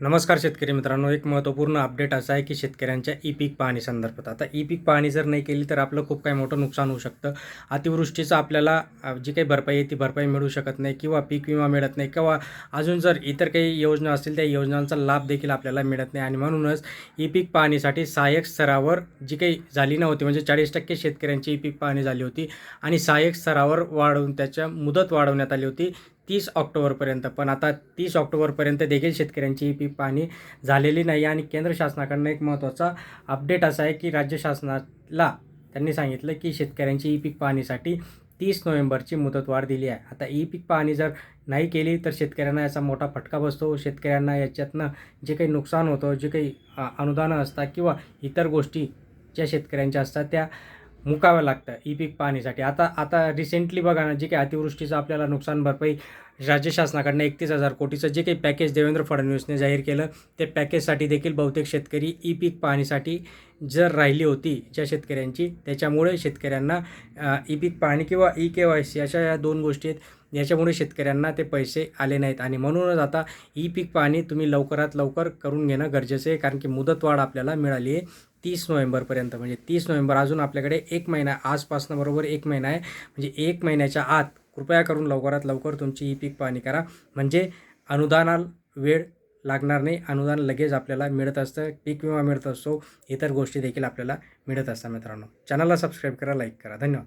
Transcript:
नमस्कार शेतकरी मित्रांनो एक महत्त्वपूर्ण अपडेट असा आहे की शेतकऱ्यांच्या ई पीक पाहणी संदर्भात. आता ई पीक पाहणी जर नाही केली तर आपलं खूप काही मोठं नुकसान होऊ शकतं. अतिवृष्टीचं आपल्याला जी काही भरपाई आहे ती भरपाई मिळू शकत नाही किंवा पीक विमा मिळत नाही किंवा अजून जर इतर काही योजना असतील त्या योजनांचा लाभ देखील आपल्याला मिळत नाही. आणि म्हणूनच ई पीक पाहणीसाठी सहाय्यक स्तरावर जी काही झाली नव्हती म्हणजे चाळीस टक्के शेतकऱ्यांची ई पीक पाहणी झाली होती आणि सहाय्यक स्तरावर वाढवून त्याच्या मुदत वाढवण्यात आली होती. तीस ऑक्टोबरपर्यंत. पण आता तीस ऑक्टोबरपर्यंत देखील शेतकऱ्यांची ई पीक पाहणी झालेली नाही आणि केंद्र शासनाकडनं एक महत्त्वाचा अपडेट असा आहे की राज्य शासनाला त्यांनी सांगितलं की शेतकऱ्यांची ई पीक पाहणीसाठी तीस नोव्हेंबरची मुदतवाढ दिली आहे. आता ई पीक पाहणी जर नाही केली तर शेतकऱ्यांना याचा मोठा फटका बसतो. शेतकऱ्यांना याच्यातनं जे काही नुकसान होतं जे काही अनुदानं असतात किंवा इतर गोष्टी ज्या शेतकऱ्यांच्या असतात त्या मुकावं लागतं ई पीक पाहणीसाठी आता आता रिसेंटली बघा ना जे काही अतिवृष्टीचं आपल्याला नुकसान भरपाई राज्य शासनाकडनं एकतीस हजार कोटीचं जे काही पॅकेज देवेंद्र फडणवीसने जाहीर केलं ते पॅकेजसाठी देखील बहुतेक शेतकरी ई पीक पाहणीसाठी जर राहिली होती ज्या शेतकऱ्यांची त्याच्यामुळे शेतकऱ्यांना ई पीक पाहणी किंवा ई के वाय सी अशा या दोन गोष्टी आहेत याच्यामुळे शेतकऱ्यांना ते पैसे आले नाहीत. आणि म्हणूनच आता ई पीक पाहणी तुम्ही लवकरात लवकर करून घेणं गरजेचं आहे. कारण की मुदतवाढ आपल्याला मिळाली आहे तीस नोव्हेंबरपर्यंत. म्हणजे तीस नोव्हेंबर अजून आपल्याकडे एक महिना आजपासनं बरोबर एक महिना आहे. म्हणजे एक महिन्याच्या आत कृपया करून लवकरात लवकर तुमची ई पीक पाहणी करा. म्हणजे अनुदानाला वेळ लागणार नाही. अनुदान लगेच आपल्याला मिळत असतं. पीक विमा मिळत असतो. इतर गोष्टी देखील आपल्याला मिळत असतात मित्रांनो. चॅनलला सबस्क्राईब करा लाईक करा. धन्यवाद.